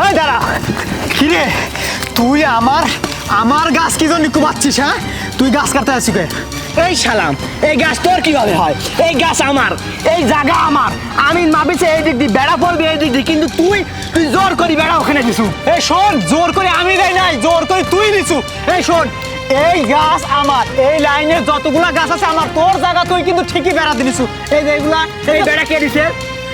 এই দাঁড়া। কিরে? তুই আমার আমার গাছ কি জন্য কুমাচ্ছিস হ্যাঁ? তুই গাছ কাটতে কে এই সালাম এই গাছ তোর কীভাবে হয়? এই গাছ আমার এই জায়গা আমার। আমি এই দিক দিয়ে বেড়া পড়বি এই দিক দিয়ে কিন্তু তুই তুই জোর করি বেড়া ওখানে দিছু। এই শোন জোর করে আমি দেই নাই জোর করে তুই নিছু এই শোন এই গাছ আমার এই লাইনে যতগুলা গাছ আছে আমার তোর জায়গা তুই কিন্তু ঠিকই বেড়া দিনিছু এই যে এগুলা এই বেড়া কে দিছে?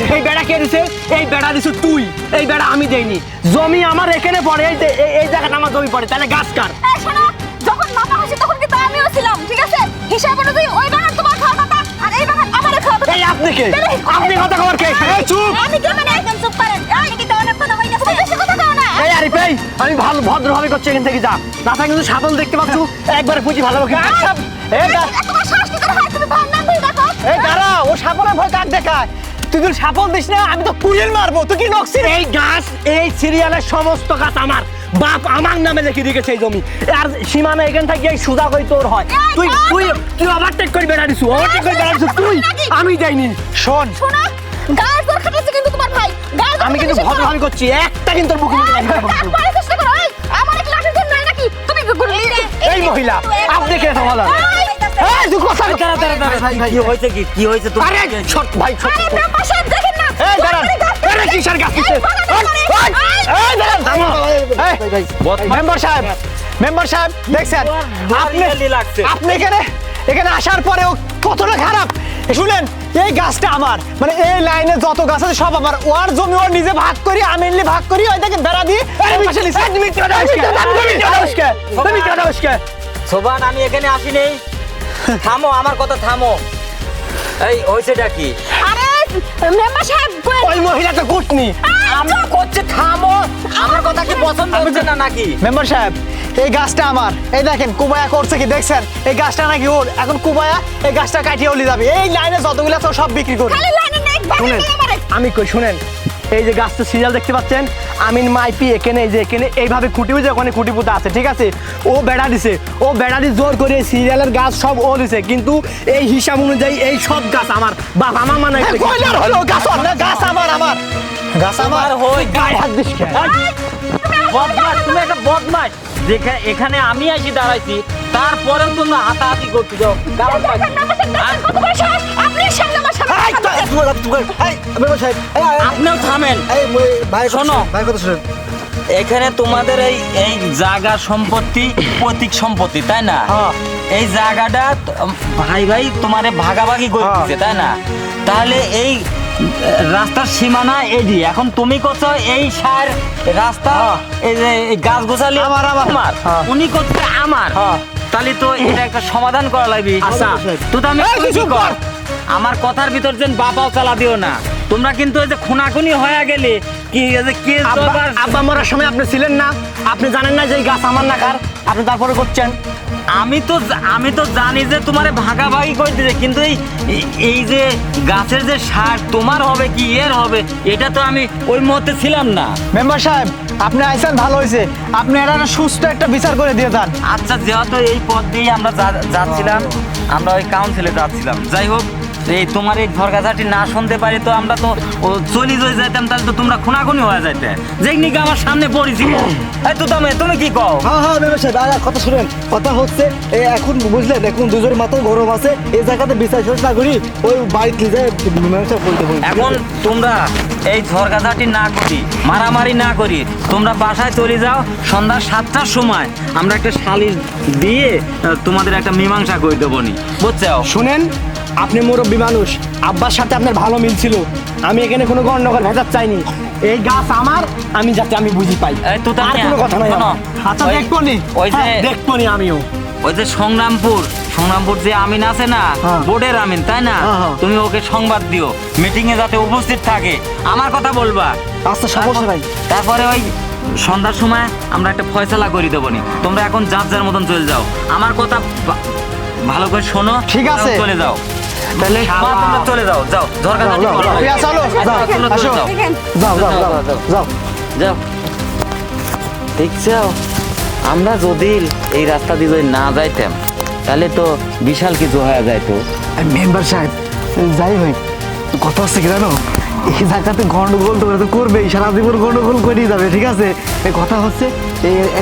এই বেড়া কে দিছে? এই বেড়া দিছু তুই। এই বেড়া আমি দেইনি। জমি আমার এখানে পড়ে এই যে- এই- জায়গাটা আমার জমি পড়ে তাহলে গাছ কার? এই শোনো যখন মাপা হয়েছে তখন কিন্তু আমিও ছিলাম ঠিক আছে? হিসাব অনুযায়ী ওই বাগান তোমার খাওয়া কথা আর এই বাগান আমারও খাওয়া কথা এই আপনি কে? আপনি কথা কবার কে? এই চুপ! আমি কে মানে? একদম চুপ করেন। এই কিন্তু অনেক কথা হই না। বেশি কথা কও না। এই আরিফ এই আমি ভালো ভদ্রভাবে করছি এখান থেকে যা। না থাকে কিন্তু সাদল দেখতে পাচ্ছ। একবার পুঁজি ভালো এই দা- এই তোমার শ্বাস কি করে হয়? তুমি ভান নাম দেখো। এই দাঁড়া ও সাপনের ভয় কাক দেখায়। তুই যদি সাপল দিস না আমি তো কুইল মারবো। তুই কি নকশি এই গাছ এই সিরিয়ালের সমস্ত গাছ আমার। বাপ আমার নামে লিখে রেখেছে এই জমি। আর সীমানা এখান থেকে এই সুজা করে তোর হয়। তুই তুই তুই ওভারটেক করে বেড়া দিছু ওভারটেক করে বেড়া দিছু। তুই আমি যাইনি। শোন। শোনো গায়ের জোর খাটাচ্ছে কিন্তু তোমার ভাই। গায়ের আমি কিন্তু ভদ্রভাবে করছি একটা কিন্তু তোর মুখে মুখে লাগবে চেষ্টা করো এই আমার এক লাঠি জন্য নাকি? তুমি এই মহিলা আপনি কে বলো এই তুই কথা দাঁড়া দাঁড়া দাঁড়া ভাই ভাই কি হয়েছে কি কি হয়েছে তুমি আরে ছোট ভাই ছোট আরে ব্রহ্মা সাহেব দেখেন না এই দাঁড়ান আরে কিসের গাছ কিসের এই, এই, এই থামো এই মেম্বার সাহেব মেম্বার সাহেব দেখছেন আপনি আপনি এখানে এখানে আসার পরে ও কতটা খারাপ শুনেন এই গাছটা আমার মানে এই লাইনে যত গাছ আছে সব আমার ওর জমি ও নিজে ভাগ করি আমি ভাগ করি ওই দেখেন বেড়া দিয়ে সোবান আমি এখানে আসি নেই থামো আমার কথা থামো। এই হয়েছেটা কি? আরে মেম্বার সাহেব কই ওই মহিলা তো কুটনি আমি করছে থামো। আমার কথা কি পছন্দ হচ্ছে না নাকি? মেম্বার সাহেব এই গাছটা আমার। এই দেখেন কুবায়া করছে কি? দেখছেন? এই গাছটা নাকি ওর। এখন কুবায়া এই গাছটা কাটিয়ে উলি যাবে। এই লাইনে যতগুলো আছে সব বিক্রি লাইনে শুনেন নেই আমি কই শুনেন। এই যে গাছটা সিরিয়াল দেখতে পাচ্ছেন? আমিন মাইপি এখানে এই যে এখানে এইভাবে খুঁটি যে ওখানে খুঁটি পুঁতা আছে ঠিক আছে? ও বেড়া দিছে ও বেড়া দিয়ে জোর করে সিরিয়ালের গাছ সব ও দিছে কিন্তু এই হিসাব অনুযায়ী এই সব গাছ আমার বাপ আমার মানে গাছ আমার আমার গাছ আমার। হই গায়ে হাত দিস বদমাস তুমি একটা বদমাস যেখানে এখানে আমি আসি দাঁড়াইছি তারপরেও তুমি হাতাহাতি করতে যাও কারণ আপনিও থামেন এই, ভাই শোনো। ভাই কথা শুনেন। এখানে তোমাদের এই এই জায়গা সম্পত্তি প্রতীক সম্পত্তি তাই না হ্যাঁ। এই জায়গাটা ভাই ভাই তোমারে ভাগাভাগি করতেছে তাই না তাহলে এই রাস্তার সীমানা এডি এখন তুমি করছ এই সার রাস্তা এই যে এই গাছ গোছালি আমার, আমার। হ্যাঁ। উনি করছে আমার হ্যাঁ। তাহলে তো এটা একটা সমাধান করা লাগবে আচ্ছা। তো তো আমি কিছু কর। আমার কথার ভিতর যেন বাপাও চালা দিও না। তোমরা কিন্তু এই যে খুনাখুনি হয়ে গেলে কি যে কেস আব্বা আব্বা মরার সময় আপনি ছিলেন না। আপনি জানেন না যে এই গাছ আমার না কার? আপনি তারপরে করছেন। আমি তো আমি তো জানি যে তোমারে ভাগাভাগি করে দিতে কিন্তু এই এই- যে গাছের যে সার তোমার হবে কি এর হবে এটা তো আমি ওই মতে ছিলাম না। মেম্বার সাহেব আপনি আইসেন ভালো হয়েছে। আপনি এরা একটা সুস্থ একটা বিচার করে দিয়ে যান। আচ্ছা যেহেতু এই পথ দিয়ে আমরা যাচ্ছিলাম আমরা ওই কাউন্সিলে যাচ্ছিলাম। যাই হোক এই তোমার এই ঝরগাঝাটি না শুনতে পারি তো আমরা তো চলি যদি যাইতাম তাহলে তো তোমরা খুনাখুনি হয়ে যাইতে। যেদিকে আমার সামনে পড়েছিল এই তো তুমি তুমি কি কও? হ্যাঁ হ্যাঁ মেম্বার সাহেব আর কথা শুনেন। কথা হচ্ছে এই এখন বুঝলেন এখন দুজনের মাথায় গরম আছে এই জায়গাতে বিচার শেষ না করি ওই বাড়িতে যে মেম্বার সাহেব বলতে এখন তোমরা এই ঝরগাঝাটি না করি মারামারি না করি তোমরা বাসায় চলে যাও সন্ধ্যা সাতটার সময় আমরা একটা সালিশ দিয়ে তোমাদের একটা মীমাংসা করে দেবো নি। বুঝছ? শুনেন আপনি মুরব্বী মানুষ আব্বার সাথে আপনার ভালো মিল ছিল। আমি এখানে কোনো গন্ডগোল ভেজার চাইনি। এই গাছ আমার আমি যাতে আমি বুঝি পাই। তো আর কোনো কথা নাই। আচ্ছা দেখব নি ওই যে হ্যাঁ, দেখব নি আমিও। ওই যে সংগ্রামপুর সংগ্রামপুর যে আমিন আছে না হ্যাঁ। বোর্ডের আমিন তাই না? হ্যাঁ। তুমি ওকে সংবাদ দিও মিটিং এ যাতে উপস্থিত থাকে। আমার কথা বলবা। আচ্ছা সমস্যা নাই। তারপরে ওই সন্ধ্যার সময় আমরা একটা ফয়সালা করে দেবো নি। তোমরা এখন যার যার মতন চলে যাও। আমার কথা ভালো করে শোনো ঠিক আছে। চলে যাও। তাহলে মা, তোমরা চলে যাও যাও। ঝরকা যাও, যাও, যাও। চলো, যাও, তোমরা। যাও যাও যাও যাও যাও যাও দেখছ? আমরা যদি এই রাস্তা দিয়ে যদি না যাইতাম তাহলে তো বিশাল কিছু হয়ে যাইতো। মেম্বার সাহেব যাই হোক কথা হচ্ছে কি জানো? এই জায়গাতে গন্ডগোল তো ওরা তো করবেই সারা জীবন গন্ডগোল করেই যাবে ঠিক আছে? এই কথা হচ্ছে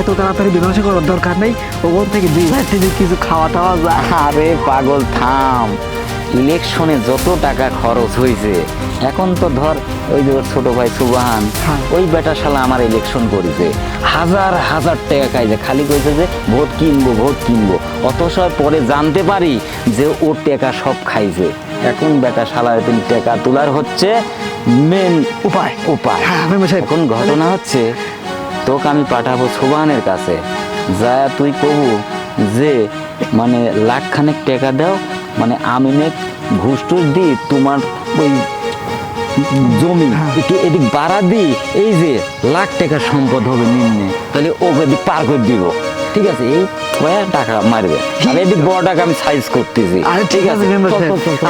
এত তাড়াতাড়ি মীমাংসা করার দরকার নেই। ওখান থেকে দুই ভাই কিছু খাওয়া টাওয়া যায় আরে পাগল থাম। ইলেকশনে যত টাকা খরচ হয়েছে এখন তো ধর ওই যে ছোট ভাই সুবাহান হ্যাঁ। ওই বেটা শালা আমার ইলেকশন করেছে হাজার হাজার টাকা খাইছে খালি কইছে যে ভোট কিনবো ভোট কিনবো অথচ পরে জানতে পারি যে ওর টাকা সব খাইছে এখন বেটা শালা তুমি টাকা তোলার হচ্ছে মেন উপায়। উপায় হ্যাঁ। এখন ঘটনা হচ্ছে তোকে আমি পাঠাবো সুবাহানের কাছে যা তুই কবু যে মানে লাখ খানেক টাকা দাও মানে আমিনে ঘুষ টুস দি তোমার ওই জমি একটু এদিক বাড়া দি এই যে লাখ টাকার সম্পদ হবে নিম্নে তাহলে ওকে পার করে দিব। ঠিক আছে? এই কয়া টাকা মারবে। এদিক বড় টাকা আমি সাইজ করতেছি। আরে ঠিক আছে মেম্বার।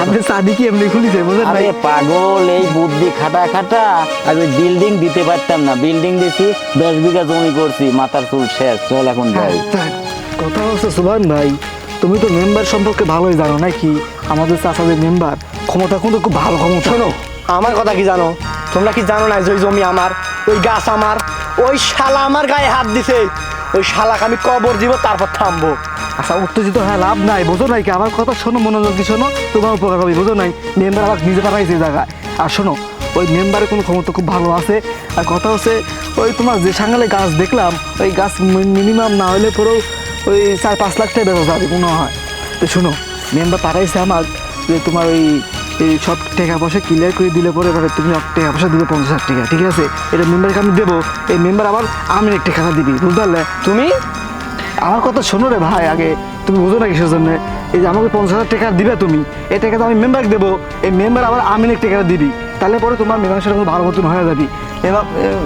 আপনি সাদিকি এমনি খুলিছে ভাই। পাগল এই বুদ্ধি খাটা খাটা। আমি বিল্ডিং দিতে পারতাম না। বিল্ডিং দিছি দশ বিঘা জমি করছি মাথার চুল শেষ। চল এখন হ্যাঁ, যাই কথা হচ্ছে সুভান ভাই তুমি তো মেম্বার সম্পর্কে ভালোই জানো নাকি আমাদের চাষাদের মেম্বার ক্ষমতা কিন্তু খুব ভালো ক্ষমতা। শোনো আমার কথা কি জানো? তোমরা কি জানো না যে ওই জমি আমার ওই গাছ আমার ওই শালা আমার গায়ে হাত দিছে? ওই শালাকে আমি কবর দিব তারপর থামবো। আচ্ছা উত্তেজিত হ্যাঁ লাভ নাই বোঝো নাই কি? আমার কথা শোনো মনোযোগ দিয়ে শোনো তোমার উপকার হবে বোঝো নাই? মেম্বার আমাকে নিজে পাঠাইছে জায়গায়। আর শোনো ওই মেম্বারের কোনো ক্ষমতা খুব ভালো আছে। আর কথা হচ্ছে ওই তোমার যে সাঙ্গালে গাছ দেখলাম ওই গাছ মিনিমাম না হলে পরেও ওই চার পাঁচ লাখ টাকা ব্যবস্থা হবে মনে হয়। তো শোনো মেম্বার পাঠাইছে আমার যে তোমার ওই, এই সব টাকা পয়সা ক্লিয়ার করে দিলে পরে এবারে তুমি টাকা পয়সা দিবে পঞ্চাশ হাজার টাকা, ঠিক আছে? এটা মেম্বারকে আমি দেবো, এই মেম্বার আবার আমি একটা টাকা দিবি, বুঝতে পারলে? তুমি? আমার কথা শোনো রে ভাই, আগে তুমি বুঝো না কিসের জন্য? এই যে আমাকে পঞ্চাশ হাজার টাকা দিবে তুমি, এই টাকা তো আমি মেম্বারকে দেবো, এই মেম্বার আবার আমি এক টাকা দিবি, তাহলে পরে তোমার মীমাংসার কোনো ভালো মতন হয়ে যাবি। এবার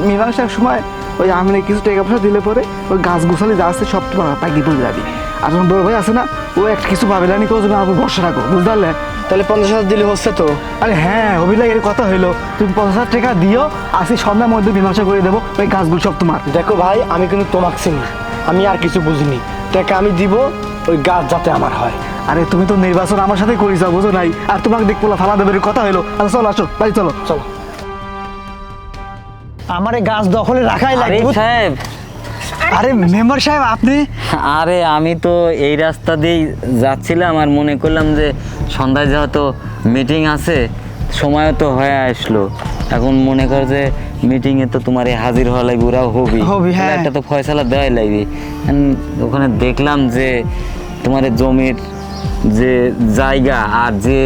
মীমাংসার সময় ওই আমি কিছু টাকা পয়সা দিলে পরে ওই গাছ গুছালি যা আছে সব তোমার পাকি পড়ে যাবি। আর তোমার বড় ভাই আছে না ও একটা কিছু পাবে না কেউ তুমি ভরসা রাখো বুঝতে পারলে? তাহলে পঞ্চাশ হাজার দিলে হচ্ছে তো? আরে হ্যাঁ অভিলাই এর কথা হইল তুমি পঞ্চাশ হাজার টাকা দিও আসি সন্ধ্যার মধ্যে মীমাংসা করে দেবো ওই গাছগুলো সব তোমার। দেখো ভাই আমি কিন্তু তোমাকে চিনি আমি আর কিছু বুঝিনি। টাকা আমি দিব ওই গাছ যাতে আমার হয়। আরে তুমি তো নির্বাচন আমার সাথে করিস বুঝো নাই? আর তোমাকে দেখব ফালা দেবের কথা হইল। আচ্ছা চলো আসো বাড়ি চলো। চলো। আমার এই গাছ দখলে রাখাই লাগবে সাহেব আরে মেম্বার সাহেব আপনি আরে আমি তো এই রাস্তা দিয়েই যাচ্ছিলাম আর মনে করলাম যে সন্ধ্যায় যেহেতু মিটিং আছে সময়ও তো হয়ে আসলো এখন মনে কর যে মিটিংয়ে তো তোমার হাজির হওয়া লাগবে ওরাও হবি হবি, হ্যাঁ। একটা তো ফয়সালা দেওয়াই লাগবে ওখানে দেখলাম যে তোমার জমির যে জায়গা আর যে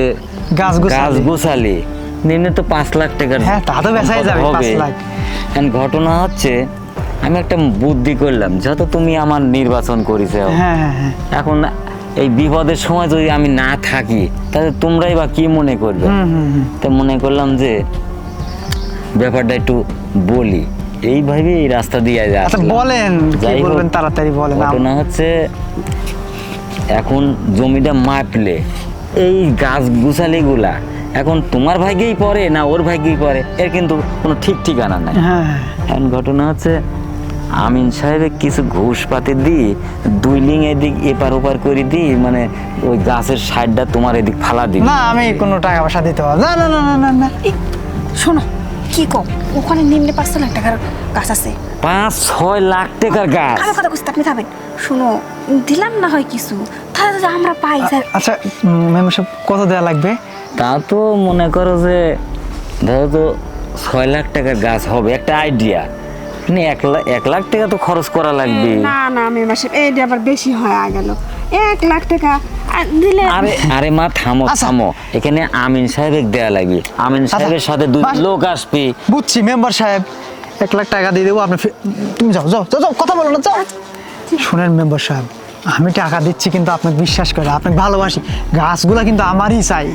গাছ গোছালি। গাছ গোছালি নিম্নে তো পাঁচ লাখ টাকার হ্যাঁ, তা তো বেচাই যাবে, পাঁচ। লাখ। এখন ঘটনা হচ্ছে আমি একটা বুদ্ধি করলাম যেহেতু তুমি আমার নির্বাচন করেছ হ্যাঁ হ্যাঁ হ্যাঁ। এখন এই বিপদের সময় যদি আমি না থাকি তাহলে তোমরাই বা কি মনে করবে। তো মনে করলাম যে ব্যাপারটা একটু বলি। এইভাবে এই রাস্তা দিয়ে আচ্ছা বলেন যাই বলবেন তাড়াতাড়ি বলেন ঘটনা হচ্ছে এখন জমিটা মাপলে এই গাছ গুছালিগুলা এখন তোমার ভাগ্যেই পড়ে না ওর ভাগ্যেই পড়ে? এর কিন্তু কোনো ঠিক ঠিকানা নাই। হ্যাঁ। এখন ঘটনা হচ্ছে আমিন সাহেবের কিছু ঘুষ পাতি দিই দুই লিং এদিক এপার ওপার করে দিই মানে ওই গাছের সাইডটা তোমার এদিক ফালা দিই না আমি কোনো টাকা পয়সা দিতে পারব না। না না না না শোনো কি কম ওখানে নিম্নে পাঁচশো লাখ টাকার গাছ আছে। পাঁচ ছয় লাখ টাকার গাছ। আমার কথা বুঝতে আপনি থাকবেন শোনো দিলাম না হয় কিছু। তাহলে আমরা পাই স্যার। আচ্ছা মেম্বার সাহেব কত দেওয়া লাগবে? তা তো মনে করো যে ধরো তো ছয় লাখ টাকার গাছ হবে একটা আইডিয়া মানে এক লাখ এক লাখ টাকা তো খরচ করা লাগবে। না না মেম্বারশিপ এইটা আবার বেশি হয় গেল। এক লাখ টাকা দিলে আরে আরে মা থামো আচ্ছা। থামো। এখানে আমিন সাহেবের দেয়া লাগবে। আমিন সাহেবের সাথে দুই লোক আসবে। বুঝছি মেম্বার সাহেব এক লাখ টাকা দিয়ে দেবো আপনি তুমি যাও যাও যাও যাও, কথা বলো না যাও। শুনেন মেম্বার সাহেব আমি টাকা দিচ্ছি কিন্তু আপনাকে বিশ্বাস করে আপনাকে ভালোবাসি। গাছগুলা কিন্তু আমারই চাই।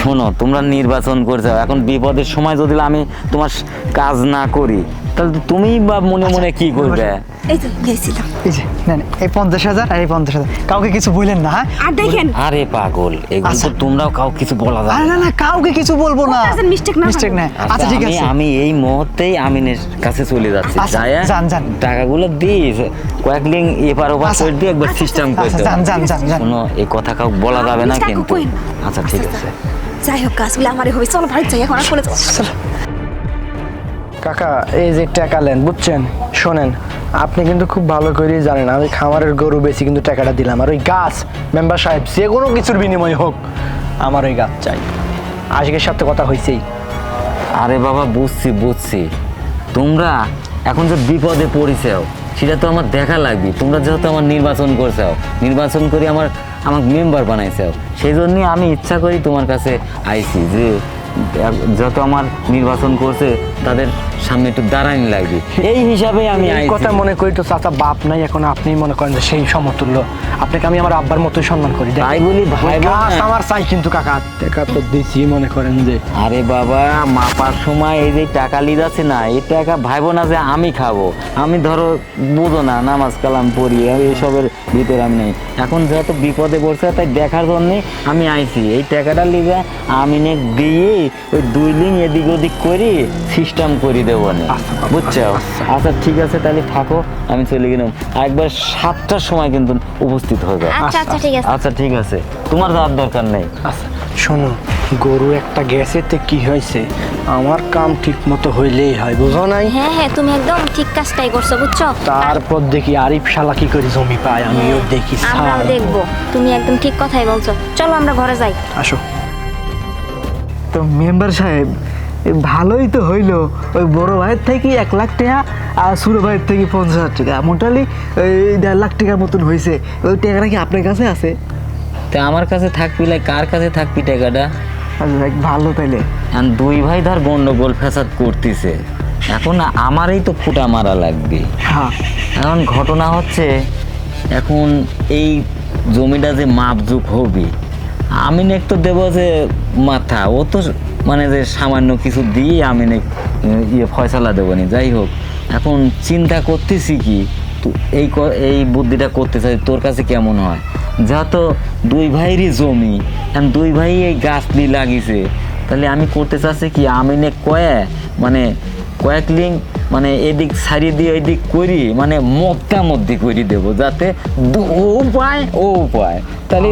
শোনো তোমরা নির্বাচন করছ এখন বিপদের সময় যদি আমি তোমার কাজ না করি তাহলে তুমি বা মনে আচ্ছা, মনে কি করবে? এই তো গেছিলাম। এই যে নেন এই পঞ্চাশ হাজার আর এই পঞ্চাশ হাজার। কাউকে কিছু বললেন না হ্যাঁ? আর দেখেন আরে পাগল এগুলো তো আচ্ছা। তোমরাও কাউ কিছু বলা যাবে আরে না না। না কাউকে কিছু বলব না। মিস্টেক না আচ্ছা, আচ্ছা ঠিক আছে। আমি এই মুহূর্তেই আমিনের কাছে চলে যাচ্ছি। আচ্ছা। টাকাগুলো কয়েক এপার ওপার আচ্ছা, করে দিয়ে একবার সিস্টেম আচ্ছা এই কথা কাউ বলা যাবে না কিন্তু। আচ্ছা ঠিক আচ্ছা, আছে। যাই হোক গাছগুলো আমারই হবে চলো বাড়ি যাই এখন আর চলে। কাকা এই যে টাকা নেন বুঝছেন? শোনেন আপনি কিন্তু খুব ভালো করেই জানেন আমি খামারের গরু বেশি কিন্তু টাকাটা দিলাম। আর ওই গাছ মেম্বার সাহেব যে কোনো কিছুর বিনিময় হোক আমার ওই গাছ চাই। আজকের সাথে কথা হয়েছেই আরে বাবা বুঝছি বুঝছি। তোমরা এখন যে বিপদে পড়েছেও সেটা তো আমার দেখা লাগবে। তোমরা যেহেতু আমার নির্বাচন করছাও নির্বাচন করে আমার আমার মেম্বার বানাইছাও সেই জন্যই আমি ইচ্ছা করি তোমার কাছে আইছি যে যত আমার নির্বাচন করছে তাদের সামনে একটু দাঁড়ানি লাগবে। এই হিসাবে আমি এই কথা মনে করি তো চাচা বাপ নাই এখন আপনি মনে করেন যে সেই সমতুল্য। আপনাকে আমি আমার আব্বার মতোই সম্মান করি। তাই বলি ভাই বোন- আমার চাই কিন্তু কাকা। টাকা তো দিচ্ছি মনে করেন যে। আরে বাবা মাপার সময় এই যে টাকা লিদাছে না এই টাকা ভাইবো না যে আমি খাব। আমি ধরো বুঝো না নামাজ কালাম পড়ি আর এইসবের ভিতরে আমি নেই। এখন যেহেতু বিপদে পড়ছে তাই দেখার জন্যে আমি আইছি। এই টাকাটা লিগে আমি নে দিয়ে ওই দুই লিং এদিক ওদিক করি সিস্টেম করে দেবো না বুঝছ? আচ্ছা ঠিক আছে তাহলে থাকো আমি চলে গেলাম। একবার সাতটার সময় কিন্তু উপস্থিত হয়ে যাও। আচ্ছা আচ্ছা ঠিক আছে। আচ্ছা ঠিক আছে। তোমার যাওয়ার দরকার নেই। আচ্ছা শোনো গরু একটা গেছে তে কি হয়েছে? আমার কাম ঠিক মতো হইলেই হয় বুঝো নাই? হ্যাঁ হ্যাঁ তুমি একদম ঠিক কাজটাই করছ বুঝছ? তারপর দেখি আরিফ শালা কি করে জমি পায় আমিও দেখি আমরাও ছাড়। দেখব। তুমি একদম ঠিক কথাই বলছো। চলো আমরা ঘরে যাই। আসো। তো মেম্বার সাহেব ভালোই তো হইল। ওই বড় ভাইয়ের থেকে এক লাখ টাকা আর ছোট ভাইয়ের থেকে পঞ্চাশ হাজার টাকা। মোটালি ওই দেড় লাখ টাকার মতন হয়েছে ওই টাকাটা কি আপনার কাছে আছে? তা আমার কাছে থাকবি লাই কার কাছে থাকবি টাকাটা? ভালো তাইলে। এখন দুই ভাই ধর গন্ডগোল ফ্যাসাদ করতেছে। এখন আমারই তো ফুটা মারা লাগবে। হ্যাঁ। এখন ঘটনা হচ্ছে এখন এই জমিটা যে মাপজুক হবে আমি এক তো দেবো যে মাথা, ও তো মানে যে সামান্য কিছু দিয়ে আমি নে ইয়ে ফয়সালা দেবো নি যাই হোক। এখন চিন্তা করতেছি কি, তো এই এই বুদ্ধিটা করতে চাই, তোর কাছে কেমন হয়? যেহেতু দুই ভাইয়েরই জমি, এখন দুই ভাই এই গাছ দিয়ে লাগিয়েছে, তাহলে আমি করতে চাচ্ছি কি আমি নে কয়ে মানে কয়েক লিঙ্ক মানে এদিক সারি দিয়ে এদিক করি মানে মধ্যা মধ্যে করে দেবো, যাতে ও পায় ও পায় তাহলে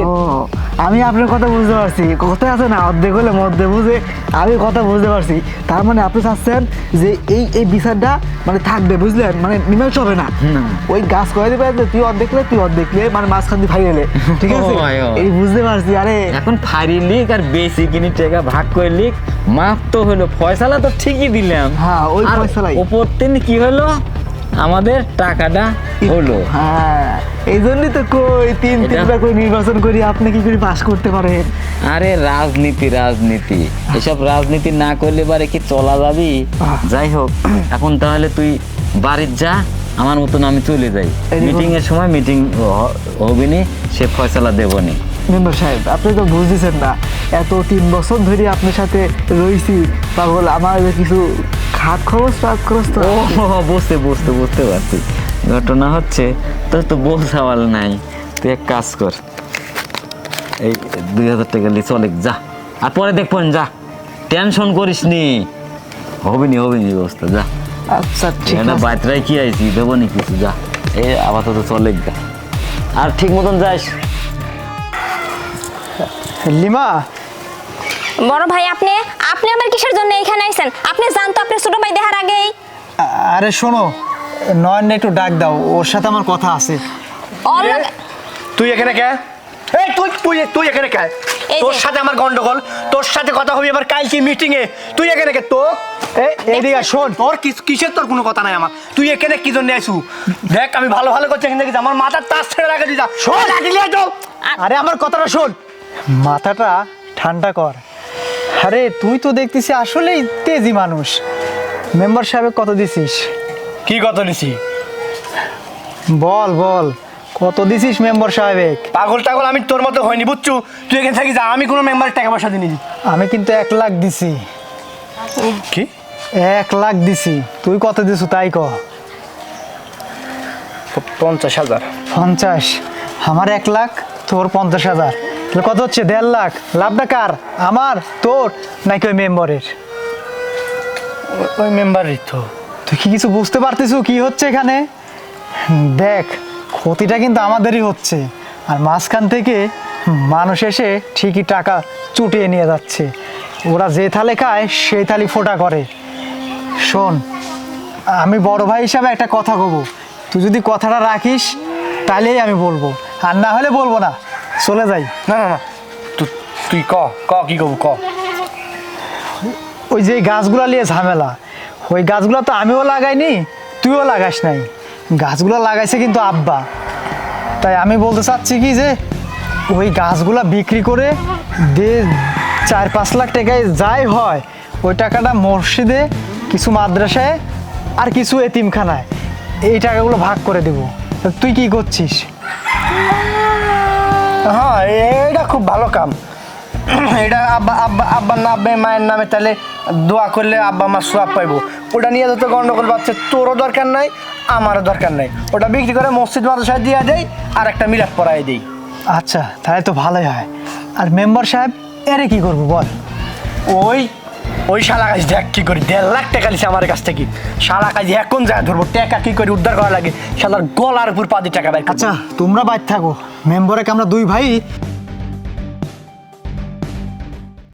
আমি আপনার কথা বুঝতে পারছি। কথা আছে না অর্ধেক হলে মধ্যে বুঝে আমি কথা বুঝতে পারছি। তার মানে আপনি চাচ্ছেন যে এই এই বিচারটা মানে থাকবে বুঝলেন? মানে মীমাংস হবে না। ওই গাছ করে দেবে যে তুই অর্ধেক লে তুই অর্ধেক লে মানে মাঝখান দিয়ে ফাইলে ঠিক আছে। এই বুঝতে পারছি আরে। এখন ফারি লিক আর বেশি কিনি টাকা ভাগ করে লিক মাপ তো হলো ফয়সালা তো ঠিকই দিলাম। হ্যাঁ, ওই ফয়সালাই। ওপর দিন কি হলো? আমাদের টাকাটা হলো। হ্যাঁ এই জন্যই তো কই তিন তিনবার করে নির্বাচন করি আপনি কি করে পাস করতে পারেন? আরে রাজনীতি রাজনীতি। এসব রাজনীতি না করলে বারে কি চলা যাবি? যাই হোক এখন তাহলে তুই বাড়ির যা আমার মতন আমি চলে যাই। মিটিং এর সময় মিটিং হবে নি সে ফয়সালা দেবনি। মেম্বার সাহেব আপনি তো বুঝতেছেন না এত তিন বছর ধরে আপনার সাথে রয়েছি পাগল আমার কিছু খাত খরচ পাত খরচ তো ও বুঝতে বুঝতে বুঝতে পারছি। ঘটনা হচ্ছে তোর তো বউ সওয়াল নাই। তুই এক কাজ কর। এই দুই হাজার টাকা নিয়ে চলে যা। আর পরে দেখবেন যা। টেনশন করিস নি। হবে নি হবে নি ব্যবস্থা যা। আচ্ছা ঠিক আছে। বাতরাই কি আইছি দেবো নি কিছু যা। এই আপাতত চলে গা আর ঠিক মতন যাস। লিমা বড় ভাই আপনি আপনি আবার কিসের জন্য এখানে আইছেন? আপনি জানতো আপনার ছোট ভাই দেখার আগেই। আরে শোনো নয়ন একটু ডাক দাও ওর সাথে আমার কথা আছে। তুই এখানে কে? এই তুই তুই তুই এখানে কে? তোর সাথে আমার গন্ডগোল তোর সাথে কথা হবে এবার কালকে মিটিং এ। তুই এখানে কে? তো? এই এইদিকে শোন তোর কিস- কিসের তোর কোনো কথা নাই আমার? তুই এখানে কি জন্য আইসু দেখ আমি ভালো ভালো করছি এখানে আমার মাথার তাস ছেড়ে রাখে দিস শোন রাখিলে আরে আমার কথাটা শোন। মাথাটা ঠান্ডা কর। আরে তুই তো দেখতেছি আসলেই তেজি মানুষ। মেম্বার সাহেব কত দিছিস? কি কত নিছি বল বল কত দিছিস মেম্বার সাহেব পাগল টাগল আমি তোর মতো হয়নি বুঝছু? তুই এখানে থাকি যা আমি কোনো মেম্বারের টাকা পয়সা দিনি আমি কিন্তু এক লাখ দিছি। কি? এক লাখ দিছি। তুই কত দিছু তাই ক? পঞ্চাশ হাজার। পঞ্চাশ। আমার এক লাখ তোর পঞ্চাশ হাজার। তাহলে কত হচ্ছে? দেড় লাখ। লাভটা কার? আমার তোর নাকি ওই মেম্বারের? ওই মেম্বারই তো। তুই কি কিছু বুঝতে পারতেছ কি হচ্ছে এখানে? দেখ ক্ষতিটা কিন্তু আমাদেরই হচ্ছে। আর মাঝখান থেকে মানুষ এসে ঠিকই টাকা চুটিয়ে নিয়ে যাচ্ছে। ওরা যে থালে খায় সেই থালি ফোটা করে। শোন আমি বড় ভাই হিসাবে একটা কথা কব। তুই যদি কথাটা রাখিস তাহলেই আমি বলব। আর না হলে বলব না। চলে যাই। না না না। তুই ক ক কি করব ক? ওই যে গাছগুলো নিয়ে ঝামেলা। ওই গাছগুলো তো আমিও লাগাইনি তুইও লাগাস নাই। গাছগুলো লাগাইছে কিন্তু আব্বা। তাই আমি বলতে চাচ্ছি কি যে ওই গাছগুলো বিক্রি করে দে চার পাঁচ লাখ টাকায় যাই হয় ওই টাকাটা মসজিদে কিছু মাদ্রাসায় আর কিছু এতিমখানায়। এই টাকাগুলো ভাগ করে দেবো। তুই কি করছিস? হ্যাঁ এটা খুব ভালো কাম। এটা আব্বা আব্বা আব্বার নামে মায়ের নামে তাহলে দোয়া করলে আব্বা মা সোয়াব পাইবো। ওটা নিয়ে যত গন্ডগোল বাচ্চা তোরও দরকার নাই আমারও দরকার নাই। ওটা বিক্রি করে মসজিদ মাদ্রাসায় দিয়ে দেই আর একটা মিলাদ পরাই দিই। আচ্ছা তাহলে তো ভালোই হয়। আর মেম্বার সাহেব এরে কি করব বল? ওই ওই শালা কাজ দেখ কি করি? দেড় লাখ টাকা নিছে আমার কাছ থেকে। শালা কাজ এখন যায় ধরবো, টাকা কি করে উদ্ধার করা লাগে? শালার গলার উপর পাদি টাকা বের আচ্ছা তোমরা বাইর থাকো। মেম্বারে আমরা দুই ভাই?